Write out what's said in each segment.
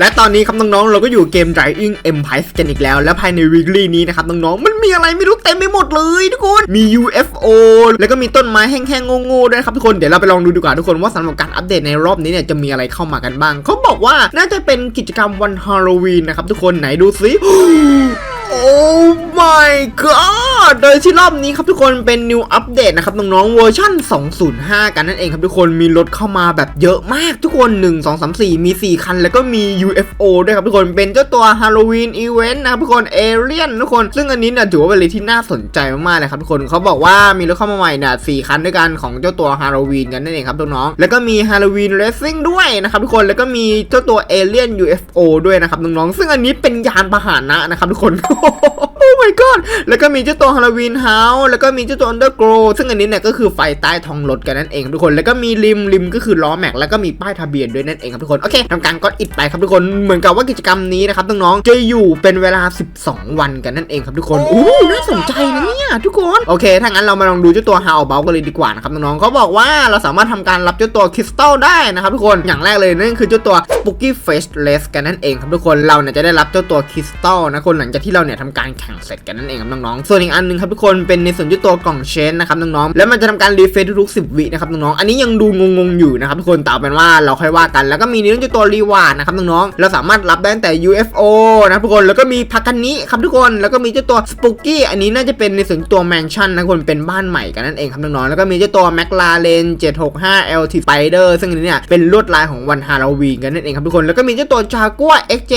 และตอนนี้ครับน้องๆ เราก็อยู่เกม Drying Empire กันอีกแล้ว และภายใน weekly นี้นะครับน้องๆ มันมีอะไรไม่รู้เต็มไปหมดเลยทุกคน มี UFO แล้วก็มีต้นไม้แห้งๆ โง่ๆ ด้วยครับทุกคน เดี๋ยวเราไปลองดูดีกว่าทุกคนว่าสำหรับการอัปเดตในรอบนี้เนี่ยจะมีอะไรเข้ามากันบ้าง เขาบอกว่าน่าจะเป็นกิจกรรมวันฮาโลวีนนะครับทุกคนไหนดูซิโอ้ my god โดยที่รอบนี้ครับทุกคนเป็น new update นะครับน้องๆเวอร์ชั่น205 กันนั่นเองครับทุกคนมีรถเข้ามาแบบเยอะมากทุกคน 1 2 3 4 มี 4 คัน แล้วก็มี UFO ด้วยครับทุกคนเป็นเจ้าตัว Halloween Event นะครับทุกคนเอเลียนทุกคน ซึ่งอันนี้เนี่ยถือว่าเป็นอะไรที่น่าสนใจมากๆเลยครับทุกคนเขาบอกว่ามีรถเข้ามาใหม่เนี่ย4คันด้วยกันของเจ้าตัว Halloween กันนั่นเองครับน้องๆแล้วก็มี Halloween Racing ด้วยนะครับทุกคนแล้วก็มีเจ้าตัว Alien UFO ด้วยนะครับน้องๆซึ่งอันนี้เป็นยานพาหนะนะครับทุกคน โอ้ my god แล้วก็มีเจ้าตัวฮาโลวีนเฮาส์แล้วก็มีเจ้าตัว Underglow ซึ่งอันนี้เนี่ยก็คือไฟใต้ท้องรถกันนั่นเองครับทุกคน แล้วก็มีริมริมก็คือล้อแม็กแล้วก็มีป้ายทะเบียนด้วยนั่นเองครับทุกคน โอเคทำการก็อิดไปครับทุกคน เหมือนกับว่ากิจกรรมนี้นะครับน้องๆ จะอยู่เป็นเวลา 12 วันกันนั่นเองครับทุกคนโอ้น่าสนใจนะเนี่ยทุกคน โอเค ถ้างั้นเรามาลองดูเจ้าตัว How About กันเลยดีกว่านะครับน้องๆเขาบอกว่าเราสามารถทำการรับเจ้าตัวคริสตัลได้นะครับทุกคน อย่างแรกเลยนั่นคือเจ้าตัว Spooky Face Less กันนั่นเองครับทุกคน เราเนี่ยจะได้รับเจ้าตัวคริสตัลนะคนหลังจากที่เราเนี่ยทำการแข่งเสร็จกันนั่นเองครับน้องๆ ส่วนอีกอันหนึงครับทุกคนเป็นในส่วนเจ้าตัวกล่องเชนนะครับน้องๆ แล้วมันจะทำการรีเฟซทุกๆ10วินะครับน้องๆ อันนี้ยังดูงงๆอยู่นะครับทุกคนแต่เอาเป็นว่าเราค่อยว่ากัน แล้วก็มีในเรื่องเจ้าตัวรีวาร์ดนะครับน้องๆ เราสามารถรับได้ตั้งแต่ UFO นะทุกคน แล้วก็มีพากันนี้ครับทุกคน แล้วก็มีเจ้าตัวสปุกกี้ อันนี้น่าจะเป็นในส่วนตัวแมนชั่นนะคนเป็นบ้านใหม่กันนั่นเองครับน้องๆ แล้วก็มีเจ้าตัวแมคลาเรน765 LT Spider ซึ่งอันนี้เนี่ยเป็นลวดลายของวันฮาโลวีนกันนั่นเองครับทุกคน แล้วก็มีเจ้าตัวจากัว XJ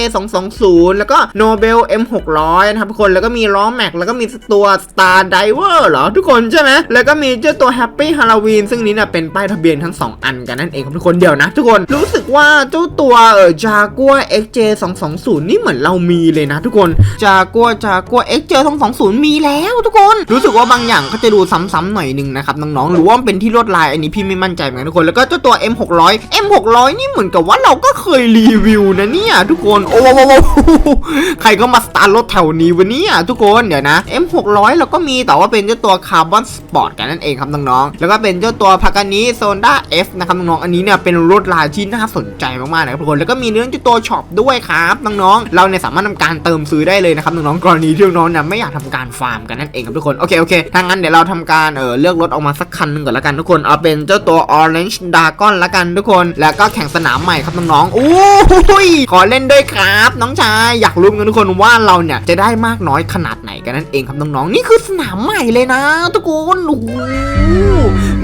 220แล้วก็ Nobel M 600 นะครับทุกคนแล้วก็ก็มีล้อแม็กแล้วก็มีตัว Star Diver เหรอทุกคนใช่ไหมแล้วก็มีเจ้าตัว Happy Halloween ซึ่งนี้เนี่ยเป็นป้ายทะเบียนทั้ง 2 อันกันนั่นเองครับทุกคนเดี๋ยวนะ ทุกคนรู้สึกว่าเจ้าตัวเออจากัว XJ 220นี่เหมือนเรามีเลยนะ ทุกคนจากัวจากัว XJ 220มีแล้วทุกคน รู้สึกว่าบางอย่างก็จะดูซ้ำๆหน่อยนึงนะครับน้องๆหรือว่ามันเป็นที่ลวดลายอันนี้พี่ไม่มั่นใจเหมือนกันทุกคนแล้วก็เจ้าตัว M 600 M 600 นี่เหมือนกับว่าเราก็เคยรีวิวนะเนี่ยทุกคนโอ้โหใครก็มาสตาร์รถแถวนี้วันนี้ทุกคนเดี๋ยวนะ M 600 เราก็มีแต่ว่าเป็นเจ้าตัวคาร์บอนสปอร์ตกันนั่นเองครับน้องๆแล้วก็เป็นเจ้าตัวพากานิโซนด้า F นะครับน้องๆอันนี้เนี่ยเป็นลวดลายที่น่าสนใจมากๆนะครับทุกคนแล้วก็มีเรื่องเจ้าตัวช็อปด้วยครับน้องๆเราเนี่ยสามารถทำการเติมซื้อได้เลยนะครับน้องๆกรณีที่น้องๆเนี่ยไม่อยากทำการฟาร์มกันนั่นเองครับทุกคนโอเคโอเคถ้างั้นเดี๋ยวเราทำการเออเลือกรถออกมาสักคันหนึงก่อนละกันทุกคนเอาเป็นเจ้าตัว Orange Dragon ละกันทุกคน แล้วก็แข่งสนามใหม่ครับน้องๆอู้ยขอเล่นด้วยครับ น้องชายอยากรู้กันทุกคนว่าเราเนี่ยจะได้มากน้อยขนาดไหนกันนั่นเองครับน้องๆ นี่คือสนามใหม่เลยนะทุกคนโอ้โห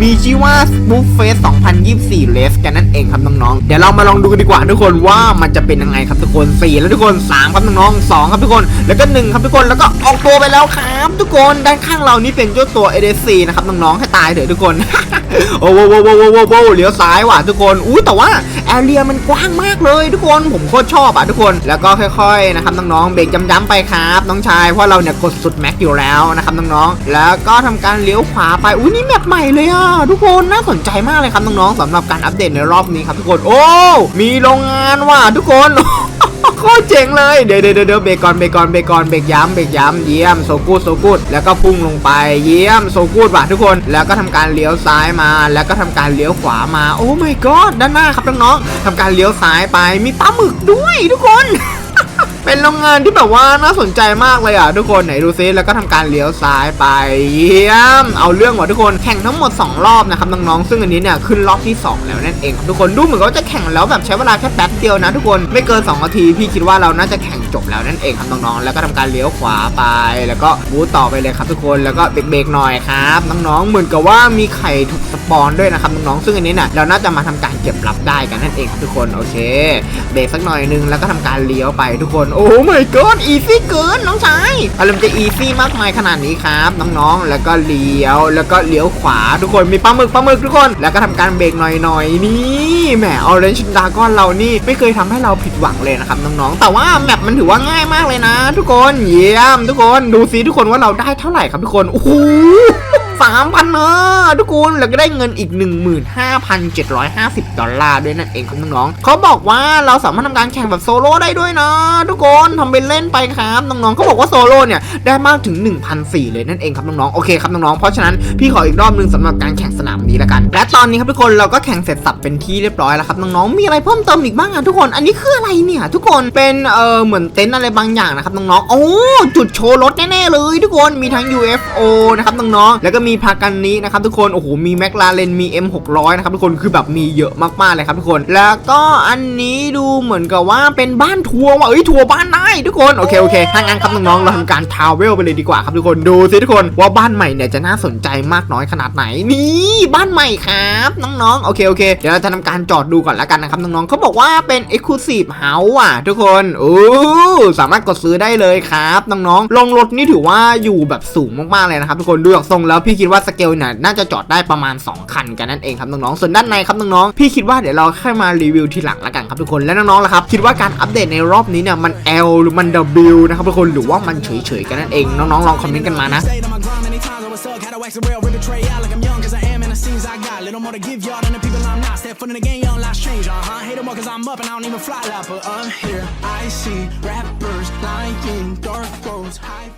มีชื่อว่า Smooth Face 2024 Race กันนั่นเองครับน้องๆ เดี๋ยวเรามาลองดูกันดีกว่าทุกคนว่ามันจะเป็นยังไงครับทุกคน 4 แล้วทุกคน 3 ครับน้องๆ 2 ครับทุกคน แล้วก็ 1 ครับทุกคนแล้วก็ออกตัวไปแล้วครับทุกคนด้านข้างเรานี่เป็นเจ้าตัว ADC นะครับน้องๆ ให้ตายเถอะทุกคนโอ้โหโว้โว้โว้โว้โว้เลี้ยวซ้ายว่ะทุกคนอู้แต่ว่าแอเรียมันกว้างมากเลยทุกคนผมโคตรชอบอะทุกคนแล้วก็ค่อยๆนะครับน้องๆเบรกย้ำๆไปครับน้องชายเพราะเราเนี่ยกดสุดแม็กอยู่แล้วนะครับน้องๆ แล้วก็ทำการเลี้ยวขวาไป อุ้ยนี่แมปใหม่เลยอะทุกคนน่าสนใจมากเลยครับน้องๆสำหรับการอัปเดตในรอบนี้ครับทุกคน โอ้ มีโรงงานว่ะทุกคนโคตรเจ๋งเลย เดี๋ยวเดี๋ยวเดี๋ยวเบรกก่อนเบรกก่อนเบรกก่อนเบรกย้ำเบรกย้ำเยี่ยมโซกูดโซกูดแล้วก็พุ่งลงไปเยี่ยมโซกูดว่ะทุกคน แล้วก็ทำการเลี้ยวซ้ายมา แล้วก็ทำการเลี้ยวขวามา โอ้ my god ด้านหน้าครับน้องๆทำการเลี้ยวซ้ายไปมีปลาหมึกด้วยทุกคน เป็นโรงงานที่แบบว่าน่าสนใจมากเลยอะทุกคนไหนดูซิแล้วก็ทำการเลี้ยวซ้ายไปเยี่ยมเอาเรื่องว่ะทุกคนแข่งทั้งหมด 2 รอบนะครับน้องๆซึ่งอันนี้เนี่ยขึ้นรอบที่ 2 แล้วนั่นเองครับทุกคนดูเหมือนกับว่าจะแข่งแล้วแบบใช้เวลาแค่แป๊บเดียวนะทุกคนไม่เกิน2นาทีพี่คิดว่าเราน่าจะแข่ง จบแล้วนั่นเองครับน้องๆ แล้วก็ทำการเลี้ยวขวาไป แล้วก็บูตต่อไปเลยครับทุกคน แล้วก็เบรกๆหน่อยครับน้องๆ เหมือนกับว่ามีไข่ถูกสปอนด้วยนะครับน้องๆ ซึ่งอันนี้เนี่ยเราน่าจะมาทำการเก็บรับได้กันนั่นเองครับทุกคน โอเค เบรกสักหน่อยนึงแล้วก็ทำการเลี้ยวไปทุกคน โอ้ my god อีซี่เกินน้องชายอารมณ์จะอีซี่มากมายขนาดนี้ครับน้องๆ แล้วก็เลี้ยว แล้วก็เลี้ยวขวาทุกคน มีปลาหมึกปลาหมึกทุกคน แล้วก็ทำการเบรกหน่อยๆนี่แหมออเรนจ์ดาก้อนเรานี่ไม่เคยทำให้เราผิดหวังเลยนะครับน้องๆ แต่ว่าแมปมันถือว่าง่ายมากเลยนะ ทุกคนเยี่ยมทุกคนดูซิทุกคนว่าเราได้เท่าไหร่ครับทุกคนโอ้โห ไฟ3,000นะทุกคนแล้วก็ได้เงินอีก 15,750 ดอลลาร์ด้วยนั่นเองครับน้องๆเขาบอกว่าเราสามารถทำการแข่งแบบโซโล่ได้ด้วยนะทุกคนทำเป็นเล่นไปครับน้องๆเขาบอกว่าโซโล่เนี่ยได้มากถึง1,004เลยนั่นเองครับน้องๆโอเคครับน้องๆเพราะฉะนั้นพี่ขออีกรอบหนึงสำหรับการแข่งสนามนี้ละกัน และตอนนี้ครับทุกคนเราก็แข่งเสร็จสับเป็นที่เรียบร้อยแล้วครับน้องๆมีอะไรเพิ่มเติมอีกบ้างอะทุกคนอันนี้คืออะไรเนี่ยทุกคนเป็นเออเหมือนเต็นท์อะไรบางอย่างนะครับน้องๆโอ้จุดโชว์รถแน่ๆเลย ทุกคนมีทั้ง UFO นะครับน้องๆแล้วก็มีีพากันนี้นะครับทุกคนโอ้โหมีแมคลาเรนมี M600 นะครับทุกคนคือแบบมีเยอะมากๆเลยครับทุกคน แล้วก็อันนี้ดูเหมือนกับว่าเป็นบ้านทัวร์ว่ะเอ้ยทัวร์บ้านนายทุกคนโอเคโอเคถ้างั้นครับน้องๆเราทำการทาวเวลไปเลยดีกว่าครับทุกคนดูสิทุกคนว่าบ้านใหม่เนี่ยจะน่าสนใจมากน้อยขนาดไหนนี่บ้านใหม่ครับน้องๆโอเคโอเคเดี๋ยวเราจะทำการจอดดูก่อนแล้วกันนะครับน้องๆเขาบอกว่าเป็น Exclusive House อะ ทุกคนโอ้สามารถกดซื้อได้เลยครับน้องๆลงรถนี่ถือว่าอยู่แบบสูงมากๆเลยนะครับทุกคนดูจากทรงแล้วพีคิดว่าสเกลเนี่ยน่าจะจอดได้ประมาณ 2 คันกันนั่นเองครับน้องๆส่วนด้านในครับน้องๆพี่คิดว่าเดี๋ยวเราค่อยมารีวิวทีหลังแล้วกันครับทุกคนและน้องๆล่ะครับคิดว่าการอัปเดตในรอบนี้เนี่ยมัน L หรือมัน W นะครับทุกคนหรือว่ามันเฉยๆกันนั่นเองน้องๆลองคอมเมนต์กันมานะ Stayed on my grind many times, I was stuck, had to wax a real, rip betray out like I'm young, cause I am in the scenes I got. Little more to give y'all than the people I'm not. Step foot in the game, young, life's change, uh huh. Hate 'em all cause I'm up and I don't even fly a lot, but I'm here. I see rappers lying, dark roads, high.